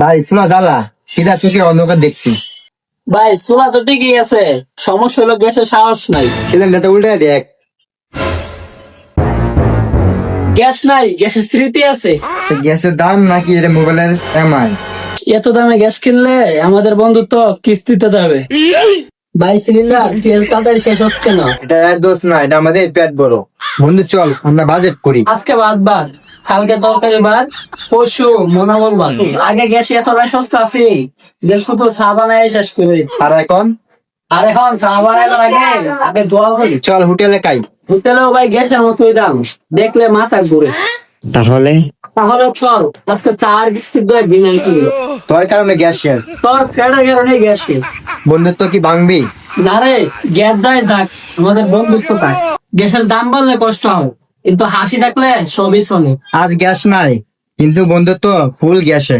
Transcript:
ভাই জ্বালা। সিধা চোখে অন্ধকার দেখছি। ভাই তো ঠিকই আছে। সমস্যা হলো গ্যাসের সাহস নাই। সিলিন্ডারটা উল্টে দেখ। গ্যাস নাই গ্যাসের স্মৃতি আছে। গ্যাসের দাম নাকি এটা মোবাইলের এমআই? এত দামে গ্যাস কিনলে আমাদের বন্ধুত্ব কিস্তিতে যাবে। ভাই সিলিন্ডার তেল তাড়াতাড়ি শেষ হচ্ছে না। এটা এক দোষ না এটা আমাদের পেট বড়। বন্ধু চল আমরা বাজেট করি। আজকে বাদ বাদ। কালকে তরকারি বাদ পরশু মনামল বাদ। আগে গ্যাস এতটা সস্তা ফ্রি যে শুধু চা বানায় শেষ করে। আর এখন? আর এখন চা বানাইবার আগে আগে দোয়া করি। চল হোটেলে খাই। হোটেলেও ভাই গ্যাসের মতোই দাম। দেখলে মাথা ঘুরে। তাহলে? তাহলে চল আজকে চার বিস্কিট বিনাই কি তোর কারণে গ্যাস শেষ। তোর ফ্রেন্ডের কারণে গ্যাস শেষ। বন্ধুত্ব কি ভাঙবি? না রে গ্যাস দেয় থাক আমাদের বন্ধুত্ব থাক। গ্যাসের দাম বললে কষ্ট হয় কিন্তু হাসি থাকলে সবই শোনে আজ গ্যাস নাই কিন্তু বন্ধুত্ব ফুল গ্যাসে।